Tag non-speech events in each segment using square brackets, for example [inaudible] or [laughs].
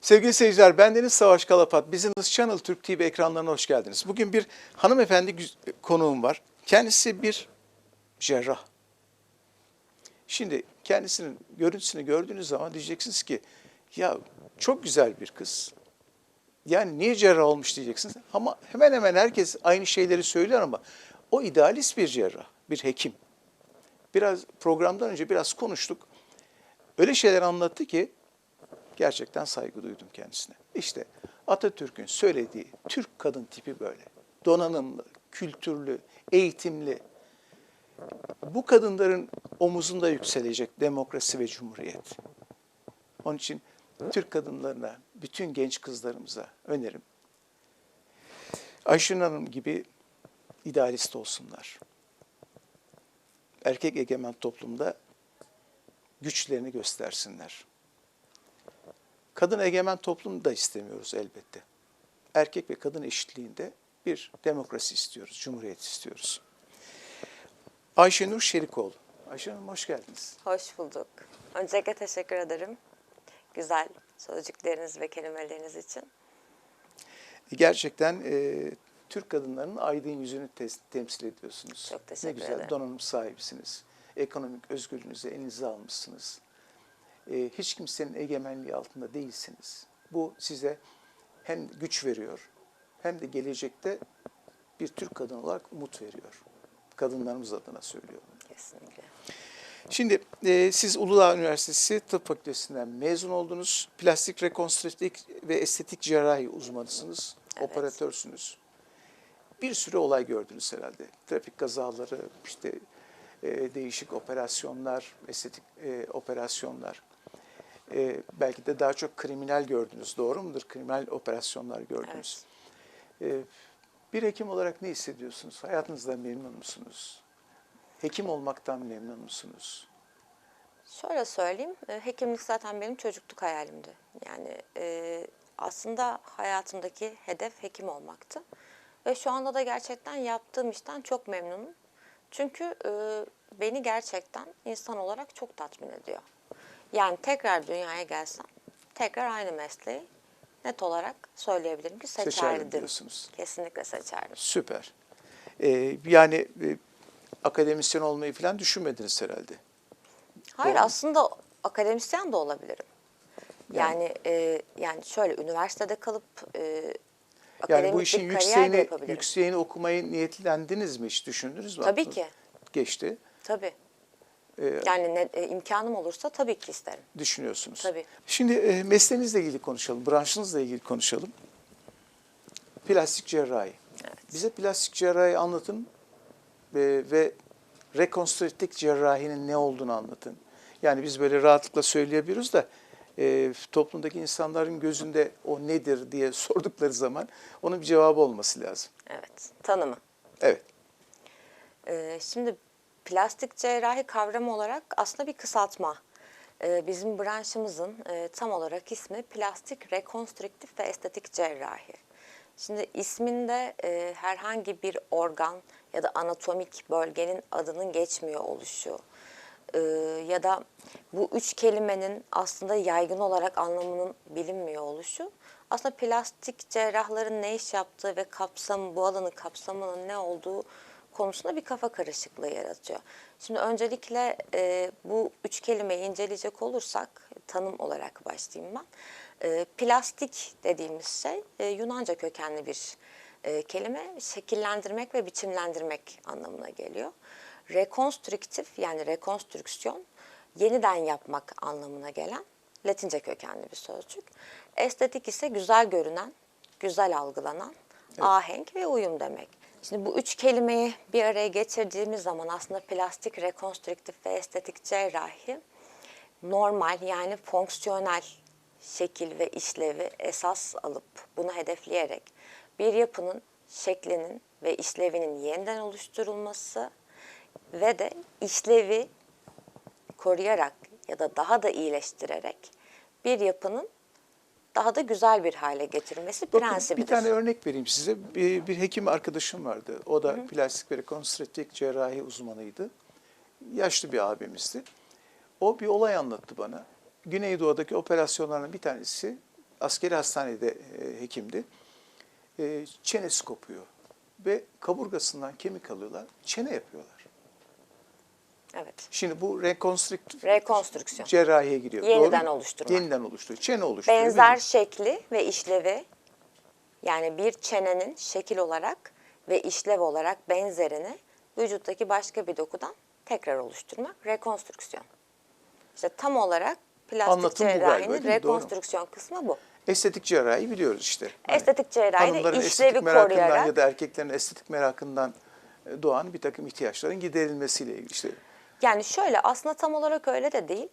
Sevgili seyirciler, bendeniz Savaş Kalapat. Business Channel Türk TV ekranlarına hoş geldiniz. Bugün bir hanımefendi konuğum var. Kendisi bir cerrah. Şimdi kendisinin görüntüsünü gördüğünüz zaman diyeceksiniz ki ya çok güzel bir kız. Yani niye cerrah olmuş diyeceksiniz. Ama hemen hemen herkes aynı şeyleri söylüyor ama o idealist bir cerrah, bir hekim. Biraz programdan önce biraz konuştuk. Öyle şeyler anlattı ki gerçekten saygı duydum kendisine. İşte Atatürk'ün söylediği Türk kadın tipi böyle. Donanımlı, kültürlü, eğitimli. Bu kadınların omuzunda yükselecek demokrasi ve cumhuriyet. Onun için Türk kadınlarına, bütün genç kızlarımıza önerim. Ayşin Hanım gibi idealist olsunlar. Erkek egemen toplumda güçlerini göstersinler. Kadın egemen toplum da istemiyoruz elbette. Erkek ve kadın eşitliğinde bir demokrasi istiyoruz, cumhuriyet istiyoruz. Ayşenur Şerikoğlu. Ayşe Hanım hoş geldiniz. Hoş bulduk. Öncelikle teşekkür ederim. Güzel sözcükleriniz ve kelimeleriniz için. Gerçekten e, Türk kadınlarının aydın yüzünü tes- temsil ediyorsunuz. Çok teşekkür Ne güzel ederim. donanım sahibisiniz. Ekonomik özgürlüğünüzü elinize almışsınız. E, hiç kimsenin egemenliği altında değilsiniz. Bu size hem güç veriyor hem de gelecekte bir Türk kadın olarak umut veriyor. Kadınlarımız adına söylüyorum. Kesinlikle. Şimdi e, siz Uludağ Üniversitesi Tıp Fakültesinden mezun oldunuz. Plastik rekonstrüktif ve estetik cerrahi uzmanısınız, Evet. operatörsünüz. Bir sürü olay gördünüz herhalde. Trafik kazaları, işte e, değişik operasyonlar, estetik e, operasyonlar. E, belki de daha çok kriminal gördünüz, doğru mudur? Kriminal operasyonlar gördünüz. E, bir hekim olarak ne hissediyorsunuz? Hayatınızdan memnun musunuz? Hekim olmaktan memnun musunuz? Şöyle söyleyeyim, e, hekimlik zaten benim çocukluk hayalimdi. Yani e, aslında hayatımdaki hedef hekim olmaktı. Ve şu anda da gerçekten yaptığım işten çok memnunum. Çünkü e, beni gerçekten insan olarak çok tatmin ediyor. Yani tekrar dünyaya gelsem, tekrar aynı mesleği net olarak söyleyebilirim ki Seçerdim seçerdim. diyorsunuz. Kesinlikle seçerdim. Süper. Ee, yani e, akademisyen olmayı falan düşünmediniz herhalde. Hayır Doğru aslında akademisyen de olabilirim. Yani- Yani e, yani şöyle üniversitede kalıp e, Yani bu işin yükseğini, yükseğini okumayı niyetlendiniz mi hiç düşündünüz mü? Tabii ki. Geçti. Tabii. Ee, Yani ne, e, imkanım olursa tabii ki isterim. düşünüyorsunuz. Tabii. Şimdi e, mesleğinizle ilgili konuşalım, branşınızla ilgili konuşalım. Plastik cerrahi. Bize plastik cerrahi anlatın ve, ve rekonstrüktif cerrahinin ne olduğunu anlatın. Yani biz böyle rahatlıkla söyleyebiliyoruz da e, toplumdaki insanların gözünde o nedir diye [laughs] sordukları zaman onun bir cevabı olması lazım. Evet. Tanımı. Evet. Ee, şimdi plastik cerrahi kavramı olarak aslında bir kısaltma. Ee, bizim branşımızın e, tam olarak ismi plastik rekonstrüktif ve estetik cerrahi. Şimdi isminde e, herhangi bir organ ya da anatomik bölgenin adının geçmiyor oluşu e, ya da bu üç kelimenin aslında yaygın olarak anlamının bilinmiyor oluşu aslında plastik cerrahların ne iş yaptığı ve kapsamı bu alanın kapsamının ne olduğu konusunda bir kafa karışıklığı yaratıyor. Şimdi öncelikle e, bu üç kelimeyi inceleyecek olursak tanım olarak başlayayım ben. E, plastik dediğimiz şey e, Yunanca kökenli bir e, kelime şekillendirmek ve biçimlendirmek anlamına geliyor. Rekonstrüktif yani rekonstrüksiyon yeniden yapmak anlamına gelen Latince kökenli bir sözcük. Estetik ise güzel görünen, güzel algılanan, ahenk ve uyum demek. Şimdi bu üç kelimeyi bir araya getirdiğimiz zaman aslında plastik, rekonstrüktif ve estetik cerrahi normal yani fonksiyonel şekil ve işlevi esas alıp bunu hedefleyerek bir yapının şeklinin ve işlevinin yeniden oluşturulması ve de işlevi koruyarak ya da daha da iyileştirerek bir yapının daha da güzel bir hale getirmesi Bakın, prensibidir. bir tane örnek vereyim size. Bir, bir hekim arkadaşım vardı. O da plastik ve rekonstrüktif cerrahi uzmanıydı. Yaşlı bir abimizdi. O bir olay anlattı bana. Güneydoğu'daki operasyonlardan bir tanesi askeri hastanede e, hekimdi. E, çenesi kopuyor ve kaburgasından kemik alıyorlar, çene yapıyorlar. Evet. Şimdi bu rekonstrüktif Rekonstrüksiyon. cerrahiye giriyor. Yeniden Doğru mu? oluşturmak. Yeniden oluşturuyor. Çene oluşturuyor. Benzer şekli ve işlevi yani bir çenenin şekil olarak ve işlev olarak benzerini vücuttaki başka bir dokudan tekrar oluşturmak rekonstrüksiyon. İşte tam olarak plastik Anlatım galiba, cerrahinin değil mi? Doğru. rekonstrüksiyon kısmı bu. Estetik cerrahi biliyoruz işte. Hani Estetik cerrahi de hanımların işlevi koruyarak ya da erkeklerin estetik merakından e, doğan bir takım ihtiyaçların giderilmesiyle ilgili işte. Yani şöyle aslında tam olarak öyle de değil.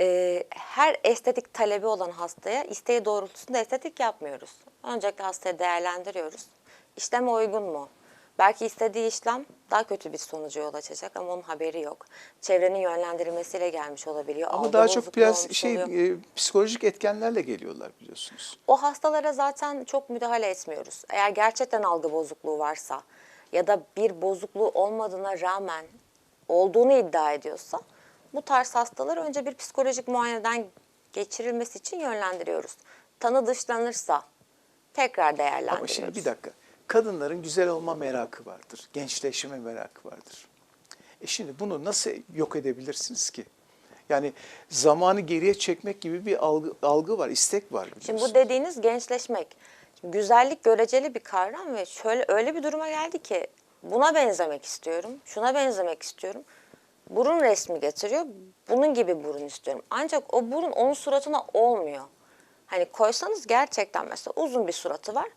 Ee, her estetik talebi olan hastaya isteği doğrultusunda estetik yapmıyoruz. Öncelikle hastayı değerlendiriyoruz. İşleme uygun mu? Belki istediği işlem daha kötü bir sonuca yol açacak ama onun haberi yok. Çevrenin yönlendirilmesiyle gelmiş olabiliyor. Ama algı daha çok biraz şey oluyor. e, psikolojik etkenlerle geliyorlar biliyorsunuz. O hastalara zaten çok müdahale etmiyoruz. Eğer gerçekten algı bozukluğu varsa ya da bir bozukluğu olmadığına rağmen olduğunu iddia ediyorsa bu tarz hastaları önce bir psikolojik muayeneden geçirilmesi için yönlendiriyoruz. Tanı dışlanırsa tekrar değerlendiriyoruz. Ama şimdi bir dakika. Kadınların güzel olma merakı vardır. Gençleşme merakı vardır. E şimdi bunu nasıl yok edebilirsiniz ki? Yani zamanı geriye çekmek gibi bir algı, algı var, istek var Şimdi bu dediğiniz gençleşmek. Şimdi güzellik göreceli bir kavram ve şöyle öyle bir duruma geldi ki buna benzemek istiyorum, şuna benzemek istiyorum. Burun resmi getiriyor, bunun gibi burun istiyorum. Ancak o burun onun suratına olmuyor. Hani koysanız gerçekten mesela uzun bir suratı var,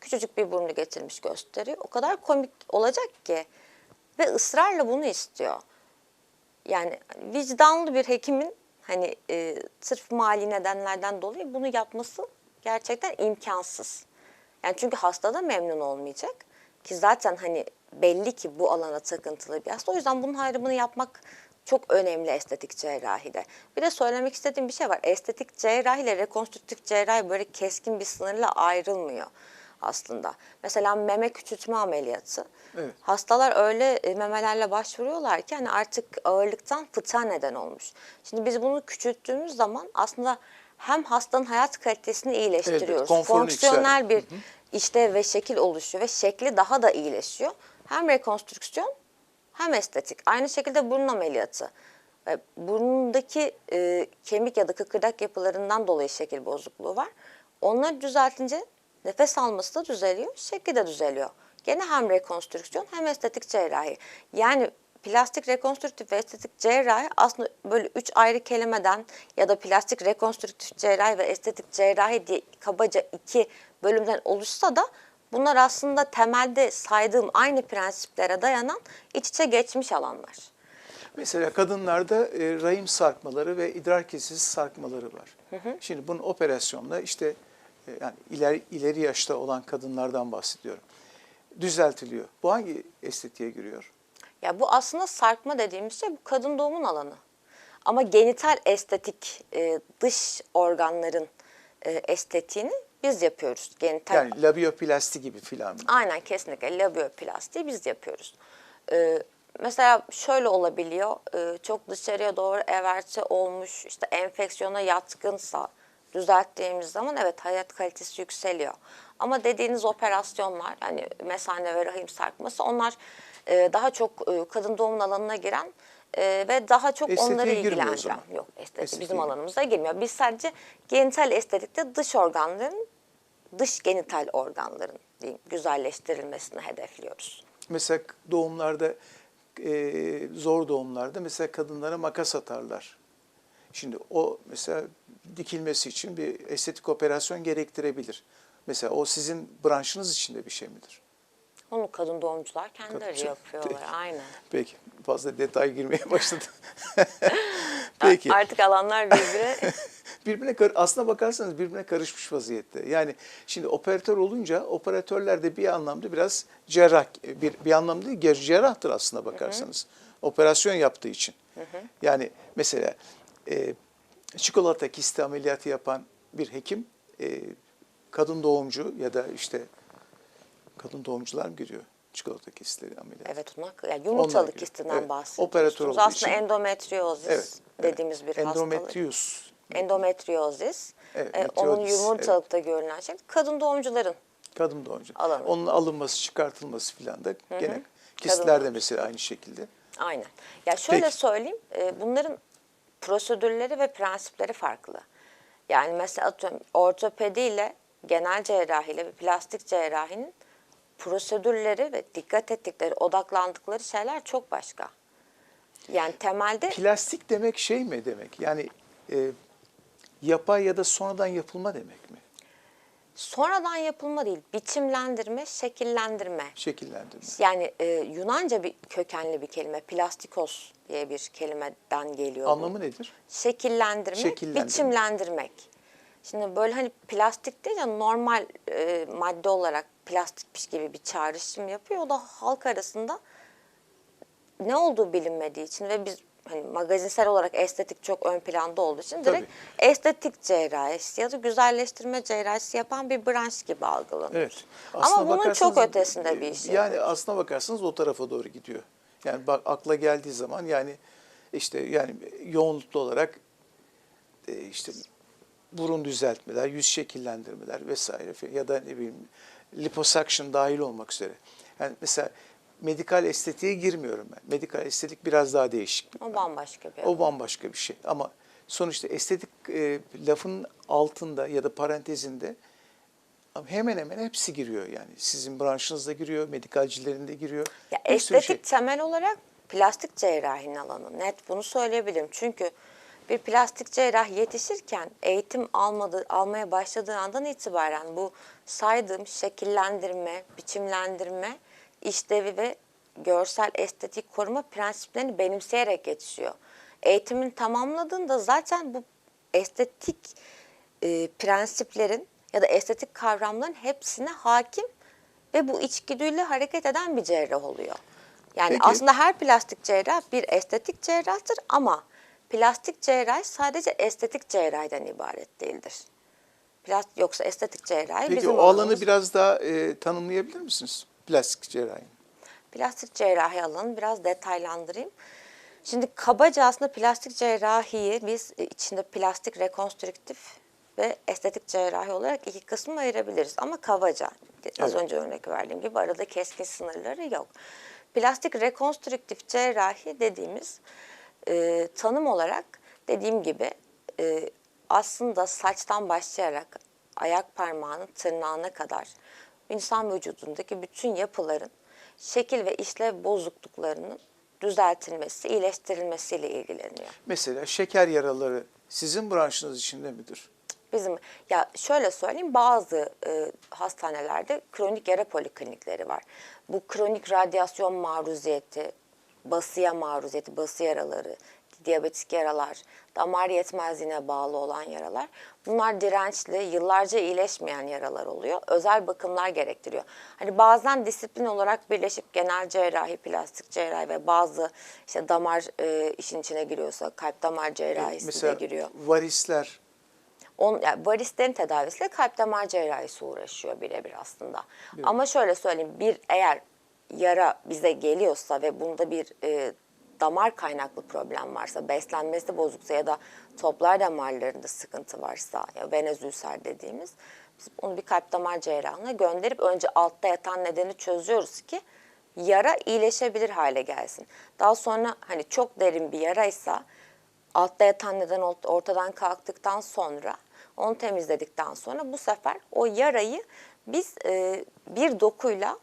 küçücük bir burnu getirmiş gösteriyor. O kadar komik olacak ki ve ısrarla bunu istiyor yani vicdanlı bir hekimin hani e, sırf mali nedenlerden dolayı bunu yapması gerçekten imkansız. Yani çünkü hasta da memnun olmayacak ki zaten hani belli ki bu alana takıntılı bir hasta. O yüzden bunun ayrımını yapmak çok önemli estetik cerrahide. Bir de söylemek istediğim bir şey var. Estetik cerrahi ile rekonstrüktif cerrahi böyle keskin bir sınırla ayrılmıyor aslında. Mesela meme küçültme ameliyatı. Evet. Hastalar öyle e, memelerle başvuruyorlar ki hani artık ağırlıktan fıtığa neden olmuş. Şimdi biz bunu küçülttüğümüz zaman aslında hem hastanın hayat kalitesini iyileştiriyoruz. Evet, Fonksiyonel bir işlev ve şekil oluşuyor ve şekli daha da iyileşiyor. Hem rekonstrüksiyon hem estetik. Aynı şekilde burun ameliyatı. E, Burnundaki e, kemik ya da kıkırdak yapılarından dolayı şekil bozukluğu var. Onları düzeltince nefes alması da düzeliyor, şekli de düzeliyor. Gene hem rekonstrüksiyon hem estetik cerrahi. Yani plastik rekonstrüktif ve estetik cerrahi aslında böyle üç ayrı kelimeden ya da plastik rekonstrüktif cerrahi ve estetik cerrahi diye kabaca iki bölümden oluşsa da bunlar aslında temelde saydığım aynı prensiplere dayanan iç içe geçmiş alanlar. Mesela kadınlarda e, rahim sarkmaları ve idrar kesesi sarkmaları var. Şimdi bunun operasyonla işte e, yani ileri, ileri yaşta olan kadınlardan bahsediyorum. Düzeltiliyor. Bu hangi estetiğe giriyor? Ya bu aslında sarkma dediğimiz şey bu kadın doğumun alanı. Ama genital estetik e, dış organların e, estetiğini biz yapıyoruz. Genital Yani labioplasti gibi filan. Aynen kesinlikle labiyoplastiği biz yapıyoruz. Ee, mesela şöyle olabiliyor, e, çok dışarıya doğru everti olmuş, işte enfeksiyona yatkınsa düzelttiğimiz zaman evet hayat kalitesi yükseliyor. Ama dediğiniz operasyonlar, hani mesane ve rahim sarkması onlar e, daha çok e, kadın doğumun alanına giren e, ve daha çok Estetiğe onları ilgilendiren. Estetik Estetiğe bizim alanımıza girmiyor. Biz sadece genital estetikte dış organların dış genital organların diyeyim, güzelleştirilmesini hedefliyoruz. Mesela doğumlarda, e, zor doğumlarda mesela kadınlara makas atarlar. Şimdi o mesela dikilmesi için bir estetik operasyon gerektirebilir. Mesela o sizin branşınız içinde bir şey midir? Onu kadın doğumcular kendileri Kadın- [laughs] yapıyorlar. Peki. Aynen. Peki fazla detay girmeye başladı. [laughs] Peki. Artık alanlar birbirine [laughs] birbirine kar- aslına bakarsanız birbirine karışmış vaziyette. Yani şimdi operatör olunca operatörler de bir anlamda biraz cerrah bir bir anlamda değil ger- cerrahtır aslına bakarsanız. Operasyon yaptığı için. Yani mesela e, çikolata kisti ameliyatı yapan bir hekim e, kadın doğumcu ya da işte kadın doğumcular mı giriyor çikolata kistleri ameliyatı? evet ona yani yumurtalık giriyor. kistinden Evet, bahsediyoruz. operatör olduğu Aslında için- endometriozis Evet. dediğimiz bir hastalık. Endometrius. Endometriozis. Evet, E, onun yumurtalıkta görülen şey kadın doğumcuların Kadın doğumcu. Alanı. Onun alınması, çıkartılması filan da gene Kadın kistlerde mesela aynı şekilde. Aynen. Ya şöyle Peki. söyleyeyim, e, bunların prosedürleri ve prensipleri farklı. Yani mesela atıyorum ortopedi ile genel cerrahi ile ve plastik cerrahinin prosedürleri ve dikkat ettikleri, odaklandıkları şeyler çok başka. Yani temelde Plastik demek şey mi demek? Yani e, yapay ya da sonradan yapılma demek mi? sonradan yapılma değil, biçimlendirme, şekillendirme. Şekillendirme. Yani e, Yunanca bir kökenli bir kelime, plastikos diye bir kelimeden geliyor. bu. Anlamı nedir? şekillendirmek, Şekillendirmek. biçimlendirmek. Şimdi böyle hani plastik değil de normal e, madde olarak plastikmiş gibi bir çağrışım yapıyor. O da halk arasında ne olduğu bilinmediği için ve biz hani magazinsel olarak estetik çok ön planda olduğu için direkt estetik cerrahisi ya da güzelleştirme cerrahisi yapan bir branş gibi algılanıyor. Evet. Ama Aslına bunun çok ötesinde bir iş. Yani aslına bakarsanız o tarafa doğru gidiyor. Yani bak akla geldiği zaman yani işte yani yoğunluklu olarak e, işte burun düzeltmeler, yüz şekillendirmeler vesaire ya da ne bileyim liposuction dahil olmak üzere. Yani mesela medikal estetiğe girmiyorum ben. Medikal estetik biraz daha değişik. O bambaşka bir O bambaşka bir şey. Ama sonuçta estetik e, lafın altında ya da parantezinde hemen hemen hepsi giriyor yani. Sizin branşınızda giriyor, medikalcilerin de giriyor. Ya estetik şey. temel olarak plastik cerrahinin alanı. Net bunu söyleyebilirim. Çünkü bir plastik cerrah yetişirken eğitim almadı, almaya başladığı andan itibaren bu saydığım şekillendirme, biçimlendirme, işlevi ve görsel estetik koruma prensiplerini benimseyerek yetişiyor. Eğitimin tamamladığında zaten bu estetik e, prensiplerin ya da estetik kavramların hepsine hakim ve bu içgüdüyle hareket eden bir cerrah oluyor. Yani Peki. aslında her plastik cerrah bir estetik cerrahtır ama plastik cerrahi sadece estetik cerrahiden ibaret değildir. Plast yoksa estetik cerrahi Peki bizim o alanı alanımız. biraz daha e, tanımlayabilir misiniz? Plastik cerrahi. Plastik cerrahi alanını biraz detaylandırayım. Şimdi kabaca aslında plastik cerrahiyi biz e, içinde plastik rekonstrüktif ve estetik cerrahi olarak iki kısma ayırabiliriz. Ama kabaca, az Evet. önce örnek verdiğim gibi arada keskin sınırları yok. Plastik rekonstrüktif cerrahi dediğimiz e, tanım olarak dediğim gibi e, aslında saçtan başlayarak ayak parmağının tırnağına kadar insan vücudundaki bütün yapıların şekil ve işlev bozukluklarının düzeltilmesi, iyileştirilmesiyle ilgileniyor. Mesela şeker yaraları sizin branşınız içinde midir? Bizim ya şöyle söyleyeyim bazı e, hastanelerde kronik yara poliklinikleri var. Bu kronik radyasyon maruziyeti, basıya maruziyeti, bası yaraları, diyabetik yaralar, damar yetmezliğine bağlı olan yaralar. Bunlar dirençli, yıllarca iyileşmeyen yaralar oluyor. Özel bakımlar gerektiriyor. Hani bazen disiplin olarak birleşip genel cerrahi, plastik cerrahi ve bazı işte damar e, işin içine giriyorsa kalp damar cerrahisi Mesela de giriyor. varisler On, yani varislerin tedavisiyle kalp damar cerrahisi uğraşıyor birebir aslında. Ama şöyle söyleyeyim, bir eğer yara bize geliyorsa ve bunda bir e, damar kaynaklı problem varsa, beslenmesi bozuksa ya da toplar damarlarında sıkıntı varsa, ya venöz ülser dediğimiz, biz bunu bir kalp damar cerrahına gönderip önce altta yatan nedeni çözüyoruz ki yara iyileşebilir hale gelsin. Daha sonra hani çok derin bir yaraysa altta yatan neden ort- ortadan kalktıktan sonra onu temizledikten sonra bu sefer o yarayı biz e, bir dokuyla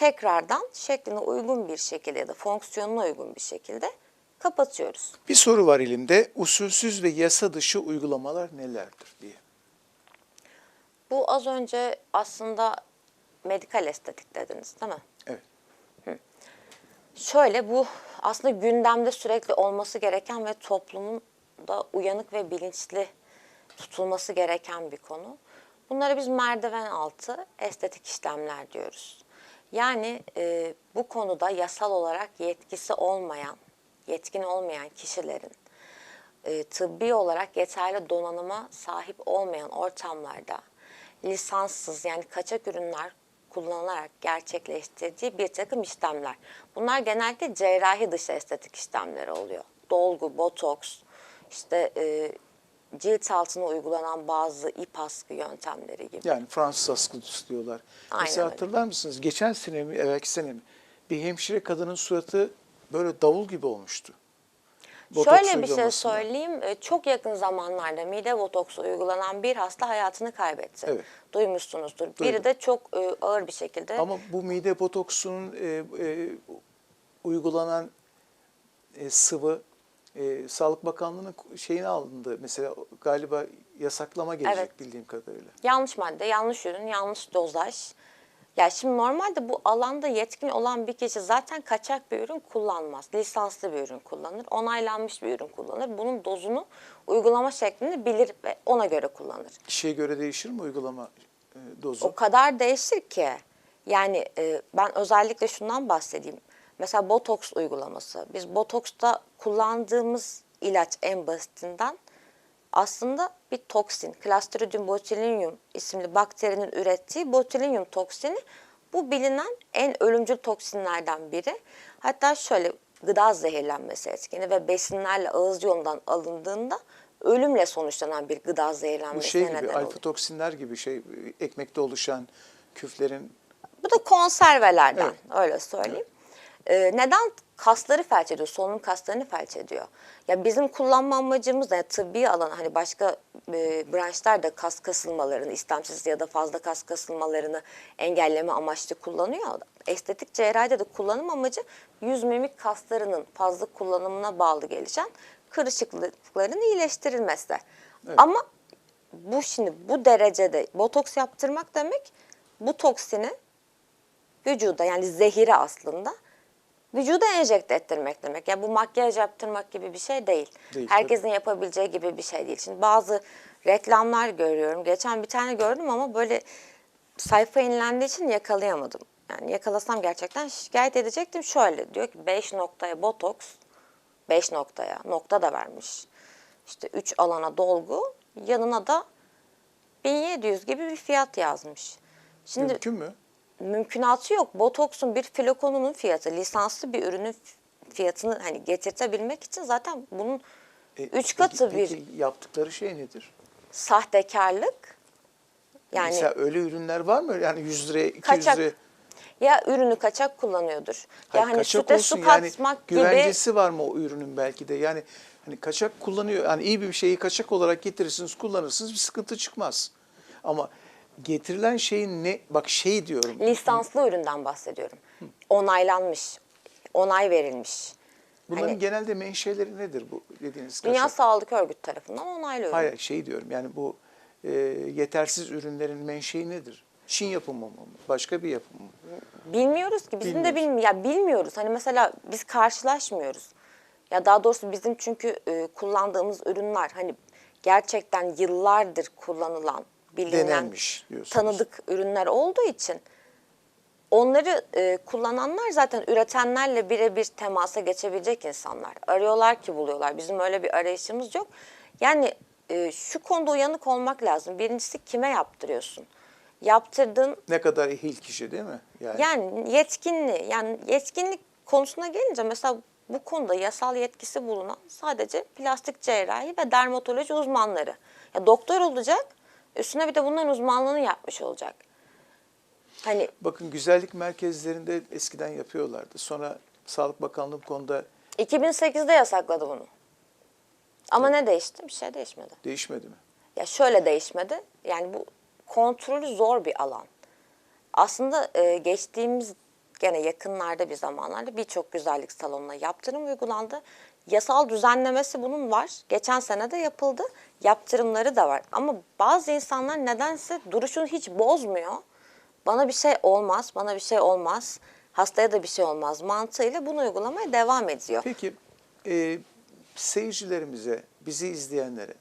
tekrardan şekline uygun bir şekilde ya da fonksiyonuna uygun bir şekilde kapatıyoruz. bir soru var elimde. Usulsüz ve yasa dışı uygulamalar nelerdir diye. Bu az önce aslında medikal estetik dediniz değil mi? Evet. Şöyle bu aslında gündemde sürekli olması gereken ve toplumun da uyanık ve bilinçli tutulması gereken bir konu. Bunlara biz merdiven altı estetik işlemler diyoruz. Yani e, bu konuda yasal olarak yetkisi olmayan, yetkin olmayan kişilerin e, tıbbi olarak yeterli donanıma sahip olmayan ortamlarda lisanssız yani kaçak ürünler kullanılarak gerçekleştirdiği bir takım işlemler. Bunlar genellikle cerrahi dışı estetik işlemleri oluyor. Dolgu, botoks, işte e, cilt altına uygulanan bazı ip askı yöntemleri gibi. Yani Fransız askısı diyorlar. Aynen Mesela öyle. hatırlar mısınız? Geçen sene mi, evvelki sene mi? Bir hemşire kadının suratı böyle davul gibi olmuştu. Botoks Şöyle bir şey söyleyeyim. e, Çok yakın zamanlarda mide botoksu uygulanan bir hasta hayatını kaybetti. Evet. Duymuşsunuzdur. Duydum. Biri de çok e, ağır bir şekilde. Ama bu mide botoksunun e, e, uygulanan e, sıvı e, Sağlık Bakanlığı'nın şeyine alındı. Mesela galiba yasaklama gelecek Evet. bildiğim kadarıyla. Yanlış madde, yanlış ürün, yanlış dozaj. Ya şimdi normalde bu alanda yetkin olan bir kişi zaten kaçak bir ürün kullanmaz. Lisanslı bir ürün kullanır, onaylanmış bir ürün kullanır. Bunun dozunu, uygulama şeklini bilir ve ona göre kullanır. Kişiye göre değişir mi uygulama e, dozu? O kadar değişir ki. Yani e, ben özellikle şundan bahsedeyim. Mesela botoks uygulaması. Biz botoksta kullandığımız ilaç en basitinden aslında bir toksin. Clostridium botulinum isimli bakterinin ürettiği botulinum toksini. Bu bilinen en ölümcül toksinlerden biri. Hatta şöyle gıda zehirlenmesi etkeni ve besinlerle ağız yolundan alındığında ölümle sonuçlanan bir gıda Bu zehirlenmesine şey neden gibi oluyor. alfa toksinler gibi şey ekmekte oluşan küflerin Bu da konservelerden Evet. öyle söyleyeyim. Ee, neden kasları felç ediyor? Solunum kaslarını felç ediyor. Ya bizim kullanma amacımız da tıbbi alan hani başka e, branşlar da kas kasılmalarını istemsiz ya da fazla kas kasılmalarını engelleme amaçlı kullanıyor. Estetik cerrahide de kullanım amacı yüz mimik kaslarının fazla kullanımına bağlı gelişen kırışıklıkların iyileştirilmesi. Ama bu şimdi bu derecede botoks yaptırmak demek bu toksini vücuda yani zehiri aslında vücuda enjekte ettirmek demek. Yani bu makyaj yaptırmak gibi bir şey değil. Değil, Herkesin yapabileceği gibi bir şey değil. Şimdi bazı reklamlar görüyorum. Geçen bir tane gördüm ama böyle sayfa yenilendiği için yakalayamadım. Yani yakalasam gerçekten şikayet edecektim. Şöyle diyor ki 5 noktaya botoks, 5 noktaya nokta da vermiş. İşte 3 alana dolgu, yanına da 1700 gibi bir fiyat yazmış. Şimdi mümkün mü? Mümkünatı yok. Botoksun bir flakonunun fiyatı, lisanslı bir ürünün fiyatını hani getirtebilmek için zaten bunun E, üç peki- katı bir peki yaptıkları şey nedir? sahtekarlık. Yani Mesela öyle ürünler var mı? Yani 100 liraya, 200 Kaçak liraya. ya ürünü kaçak kullanıyordur. Hayır, ya hani kaçak süte olsun su yani katmak gibi güvencesi var mı o ürünün belki de? Yani hani kaçak kullanıyor. Yani iyi bir şeyi kaçak olarak getirirsiniz, kullanırsınız bir sıkıntı çıkmaz. Ama getirilen şeyin ne? Bak şey diyorum. lisanslı üründen bahsediyorum. Onaylanmış, onay verilmiş. Bunların hani- genelde menşeleri nedir bu dediğiniz Dünya kaçak? Sağlık Örgütü tarafından onaylı ürün. Hayır şey diyorum yani bu e, yetersiz ürünlerin menşei nedir? Çin yapımı mı? Başka bir yapım mı? Bilmiyoruz ki bizim de Bilmiyoruz. bilmi ya bilmiyoruz. Hani mesela biz karşılaşmıyoruz. Ya daha doğrusu bizim çünkü e, kullandığımız ürünler hani gerçekten yıllardır kullanılan, bilinen, Denenmiş diyorsunuz. tanıdık ürünler olduğu için onları e, kullananlar zaten üretenlerle birebir temasa geçebilecek insanlar. Arıyorlar ki buluyorlar. Bizim öyle bir arayışımız yok. Yani e, şu konuda uyanık olmak lazım. Birincisi kime yaptırıyorsun? Yaptırdığın Ne kadar ehil kişi değil mi? Yani, yani yetkinli, yani yetkinlik konusuna gelince mesela bu konuda yasal yetkisi bulunan sadece plastik cerrahi ve dermatoloji uzmanları. Ya doktor olacak, üstüne bir de bunların uzmanlığını yapmış olacak. Hani Bakın güzellik merkezlerinde eskiden yapıyorlardı. Sonra Sağlık Bakanlığı bu konuda 2008'de yasakladı bunu. Ama ne değişti? Bir şey değişmedi. değişmedi mi? Ya şöyle değişmedi. Yani bu kontrolü zor bir alan. Aslında e, geçtiğimiz gene yakınlarda bir zamanlarda birçok güzellik salonuna yaptırım uygulandı. Yasal düzenlemesi bunun var. Geçen sene de yapıldı. Yaptırımları da var. Ama bazı insanlar nedense duruşunu hiç bozmuyor. Bana bir şey olmaz, bana bir şey olmaz. Hastaya da bir şey olmaz mantığıyla bunu uygulamaya devam ediyor. Peki e, seyircilerimize, bizi izleyenlere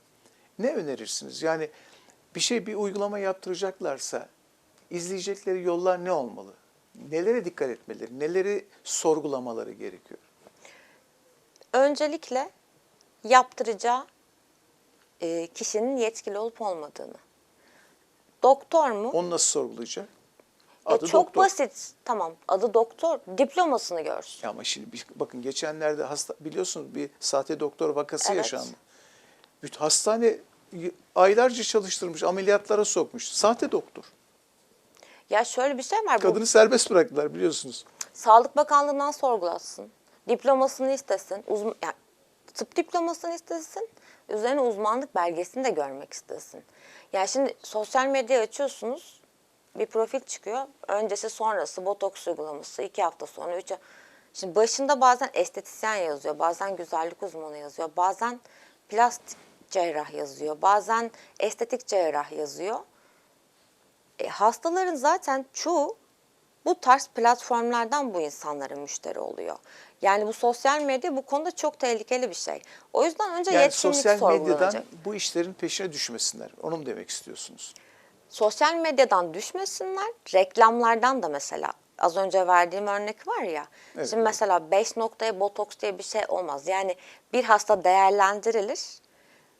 ne önerirsiniz? Yani bir şey bir uygulama yaptıracaklarsa izleyecekleri yollar ne olmalı? Nelere dikkat etmeleri, neleri sorgulamaları gerekiyor? Öncelikle yaptıracağı e, kişinin yetkili olup olmadığını. Doktor mu? Onu nasıl sorgulayacak? Ya Adı çok doktor. basit. Tamam. Adı doktor. Diplomasını görsün. Ya Ama şimdi bir- bakın geçenlerde hasta biliyorsunuz bir sahte doktor vakası Evet. yaşandı. Bütün hastane aylarca çalıştırmış, ameliyatlara sokmuş. Sahte doktor. Ya şöyle bir şey var. Bu Kadını serbest bıraktılar biliyorsunuz. Sağlık Bakanlığı'ndan sorgulatsın. Diplomasını istesin. Uzm yani tıp diplomasını istesin. Üzerine uzmanlık belgesini de görmek istesin. Yani şimdi sosyal medya açıyorsunuz. Bir profil çıkıyor. Öncesi sonrası botoks uygulaması. iki hafta sonra, üç Şimdi başında bazen estetisyen yazıyor. Bazen güzellik uzmanı yazıyor. Bazen plastik cerrah yazıyor. Bazen estetik cerrah yazıyor. E, hastaların zaten çoğu bu tarz platformlardan bu insanlara müşteri oluyor. Yani bu sosyal medya bu konuda çok tehlikeli bir şey. O yüzden önce Yani yetkinlik sosyal medyadan bu işlerin peşine düşmesinler. Onu mu demek istiyorsunuz? Sosyal medyadan düşmesinler, reklamlardan da mesela az önce verdiğim örnek var ya. Evet. Şimdi mesela 5 noktaya botoks diye bir şey olmaz. Yani bir hasta değerlendirilir.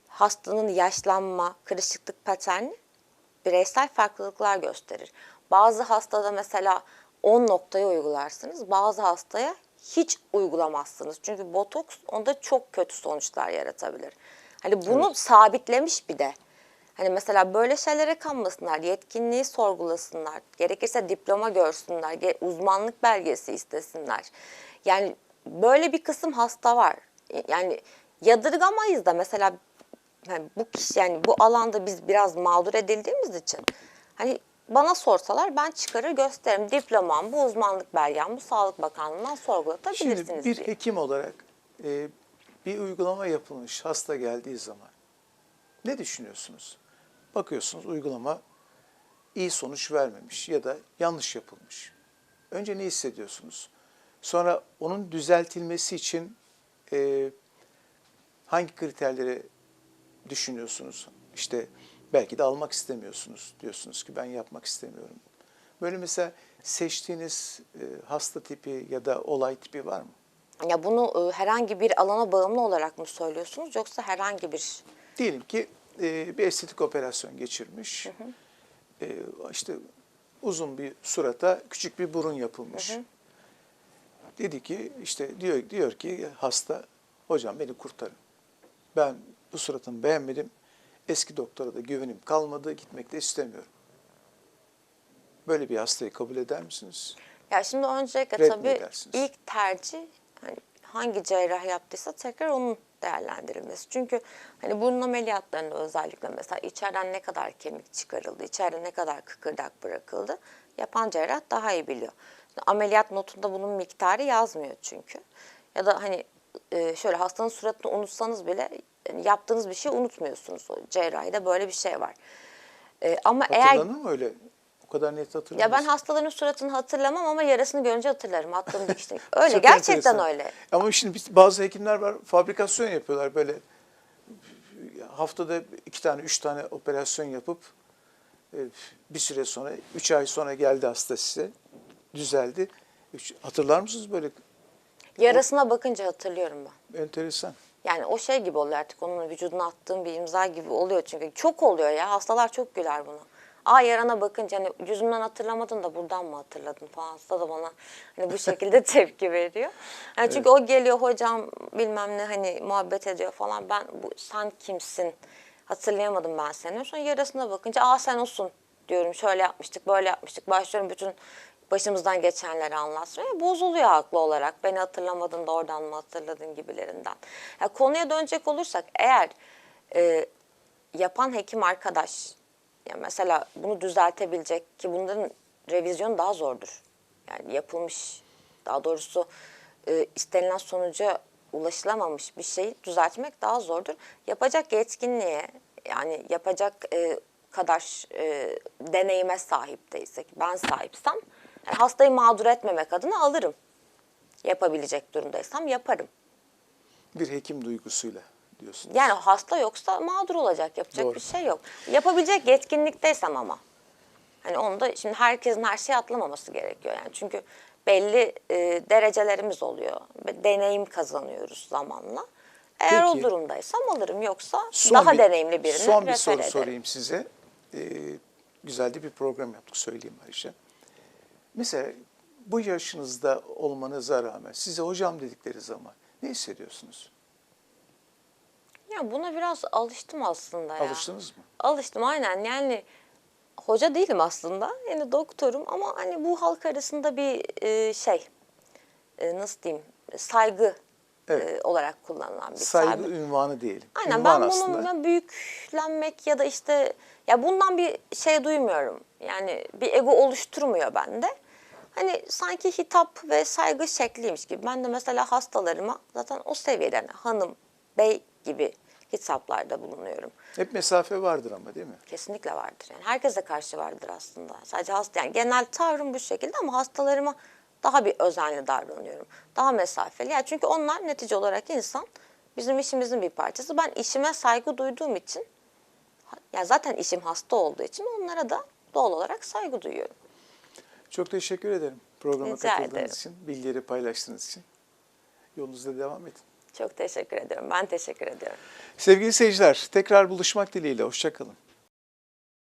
Hastanın yaşlanma, kırışıklık paterni bireysel farklılıklar gösterir. Bazı hastada mesela 10 noktayı uygularsınız. Bazı hastaya hiç uygulamazsınız. Çünkü botoks onda çok kötü sonuçlar yaratabilir. Hani bunu Evet. sabitlemiş bir de. Hani mesela böyle şeylere kanmasınlar, yetkinliği sorgulasınlar, gerekirse diploma görsünler, uzmanlık belgesi istesinler. Yani böyle bir kısım hasta var. Yani yadırgamayız da mesela yani bu kişi yani bu alanda biz biraz mağdur edildiğimiz için hani bana sorsalar ben çıkarır gösteririm. Diplomam, bu uzmanlık belgem, bu Sağlık Bakanlığı'ndan sorgulatabilirsiniz Şimdi bir diye. hekim olarak e, bir uygulama yapılmış hasta geldiği zaman ne düşünüyorsunuz? Bakıyorsunuz uygulama iyi sonuç vermemiş ya da yanlış yapılmış. Önce ne hissediyorsunuz? Sonra onun düzeltilmesi için e, hangi kriterleri düşünüyorsunuz? İşte belki de almak istemiyorsunuz. Diyorsunuz ki ben yapmak istemiyorum. Böyle mesela seçtiğiniz e, hasta tipi ya da olay tipi var mı? Ya bunu e, herhangi bir alana bağımlı olarak mı söylüyorsunuz yoksa herhangi bir Diyelim ki e, bir estetik operasyon geçirmiş. E, işte uzun bir surata küçük bir burun yapılmış. Dedi ki işte diyor diyor ki hasta hocam beni kurtarın. Ben bu suratımı beğenmedim. Eski doktora da güvenim kalmadı. Gitmek de istemiyorum. Böyle bir hastayı kabul eder misiniz? Ya şimdi öncelikle Red tabii ilk tercih hani hangi cerrah yaptıysa tekrar onun değerlendirilmesi. Çünkü hani burun ameliyatlarında özellikle mesela içeriden ne kadar kemik çıkarıldı, içeride ne kadar kıkırdak bırakıldı yapan cerrah daha iyi biliyor. Şimdi ameliyat notunda bunun miktarı yazmıyor çünkü. Ya da hani e, şöyle hastanın suratını unutsanız bile yani yaptığınız bir şeyi unutmuyorsunuz. O cerrahide böyle bir şey var. E, ama eğer Hatırlanır mı öyle? O kadar net hatırlamıyorsun. ya ben hastaların suratını hatırlamam ama yarasını görünce hatırlarım. Attığım dikişini. [laughs] Öyle Çok gerçekten enteresan. öyle. Ama şimdi bazı hekimler var fabrikasyon yapıyorlar böyle haftada iki tane üç tane operasyon yapıp e, bir süre sonra üç ay sonra geldi hasta size düzeldi. Hatırlar mısınız böyle Yarasına bakınca hatırlıyorum ben. enteresan? Yani o şey gibi oluyor artık onun vücuduna attığım bir imza gibi oluyor çünkü çok oluyor ya hastalar çok güler buna. Aa yarana bakınca hani yüzümden hatırlamadın da buradan mı hatırladın falan hasta da bana hani bu şekilde [laughs] tepki veriyor. Yani çünkü o geliyor hocam bilmem ne hani muhabbet ediyor falan ben bu sen kimsin hatırlayamadım ben seni. Sonra yarasına bakınca aa sen olsun diyorum şöyle yapmıştık böyle yapmıştık başlıyorum bütün başımızdan geçenleri anlatmaya bozuluyor haklı olarak. Beni hatırlamadın da oradan mı hatırladın gibilerinden. Ya konuya dönecek olursak eğer e, yapan hekim arkadaş ya mesela bunu düzeltebilecek ki bunların revizyonu daha zordur. Yani yapılmış daha doğrusu e, istenilen sonuca ulaşılamamış bir şeyi düzeltmek daha zordur. Yapacak yetkinliğe yani yapacak e, kadar e, deneyime sahip değilsek ben sahipsem hastayı mağdur etmemek adına alırım. Yapabilecek durumdaysam yaparım. Bir hekim duygusuyla diyorsunuz. Yani hasta yoksa mağdur olacak. Yapacak Doğru. bir şey yok. Yapabilecek yetkinlikteysem ama. Hani onu da şimdi herkesin her şeyi atlamaması gerekiyor. Yani çünkü belli e, derecelerimiz oluyor. Deneyim kazanıyoruz zamanla. Eğer Peki. o durumdaysam alırım. Yoksa Son daha bir- deneyimli birini Son bir soru ederim. sorayım size. Ee, güzel de bir program yaptık söyleyeyim Ayşe. Mesela bu yaşınızda olmanıza rağmen size hocam dedikleri zaman ne hissediyorsunuz? Ya buna biraz alıştım aslında ya. Alıştınız mı? Alıştım aynen yani hoca değilim aslında yani doktorum ama hani bu halk arasında bir e, şey e, nasıl diyeyim saygı Evet. e, olarak kullanılan bir Saygı tabir. ünvanı diyelim. Aynen Ünvan ben aslında. bununla büyüklenmek ya da işte ya bundan bir şey duymuyorum. Yani bir ego oluşturmuyor bende. Hani sanki hitap ve saygı şekliymiş gibi. Ben de mesela hastalarıma zaten o seviyede hani hanım, bey gibi hitaplarda bulunuyorum. Hep mesafe vardır ama değil mi? Kesinlikle vardır. Yani herkese karşı vardır aslında. Sadece hasta yani genel tavrım bu şekilde ama hastalarıma daha bir özenli davranıyorum. Daha mesafeli. Yani çünkü onlar netice olarak insan. Bizim işimizin bir parçası. Ben işime saygı duyduğum için ya zaten işim hasta olduğu için onlara da doğal olarak saygı duyuyorum. Çok teşekkür ederim programa Rica katıldığınız ederim. için, bilgileri paylaştığınız için. Yolunuzda devam edin. Çok teşekkür ediyorum. Ben teşekkür ediyorum. Sevgili seyirciler, tekrar buluşmak dileğiyle. Hoşçakalın.